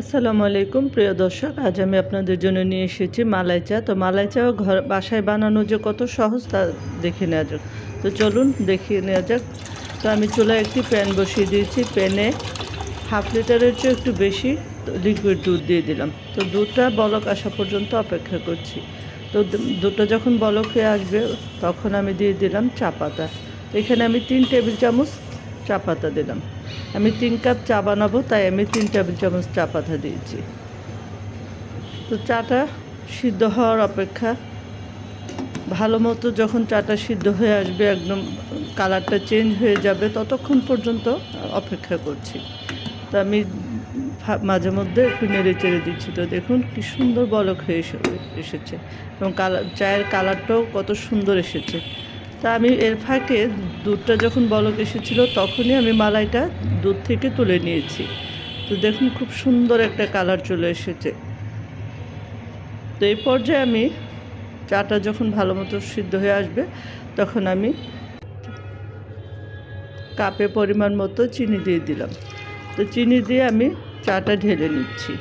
আসসালামু আলাইকুম, প্রিয় দর্শক, আজ আমি আপনাদের জন্য নিয়ে এসেছি মালাই চা। তো মালাই চাও ঘর, বাসায় বানানো যে কত সহজ তা দেখে নেওয়া যাক। তো চলুন দেখিয়ে নেওয়া যাক। তো আমি চুলায় একটি প্যান বসিয়ে দিয়েছি। প্যানে হাফ লিটারের চেয়ে একটু বেশি লিকুইড দুধ দিয়ে দিলাম। তো দুধটা বলক আসা পর্যন্ত অপেক্ষা করছি। তো দুধটা যখন বলক হয়ে আসবে, তখন আমি দিয়ে দিলাম চা পাতা। এখানে আমি তিন টেবিল চামচ চা পাতা দিলাম। আমি তিন কাপ চা বানাবো, তাই আমি তিন টেবিল চামচ চা পাতা দিয়েছি। তো চাটা সিদ্ধ হওয়ার অপেক্ষা। ভালো মতো যখন চাটা সিদ্ধ হয়ে আসবে, একদম কালারটা চেঞ্জ হয়ে যাবে, ততক্ষণ পর্যন্ত অপেক্ষা করছি। তো আমি মাঝে মধ্যে একটু নেড়ে চেড়ে দিচ্ছি। তো দেখুন কি সুন্দর বলক হয়ে এসে- এসেছে। এবং কালার চায়ের কালারটাও কত সুন্দর এসেছে। তা আমি, এর ফাঁকে দুধটা যখন বলক এসেছিল, তখনই আমি মালাইটা দুধ থেকে তুলে নিয়েছি। তো দেখুন, খুব সুন্দর একটা কালার চলে এসেছে। তো এই পর্যায়ে আমি চাটা যখন ভালো মতো সিদ্ধ হয়ে আসবে, তখন আমি কাপে পরিমাণ মতো চিনি দিয়ে দিলাম। তো চিনি দিয়ে আমি চাটা ঢেলে নিচ্ছি।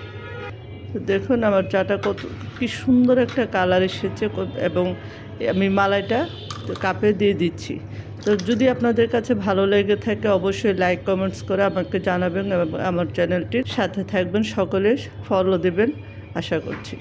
তো দেখুন, আমার চাটা কত, কি সুন্দর একটা কালার এসেছে, এবং আমি মালাইটা কাপে দিয়ে দিচ্ছি। তো যদি আপনাদের কাছে ভালো লেগে থাকে, অবশ্যই লাইক কমেন্টস করে আমাকে জানাবেন এবং আমার চ্যানেলটির সাথে থাকবেন। সকলে ফলো দেবেন, আশা করছি।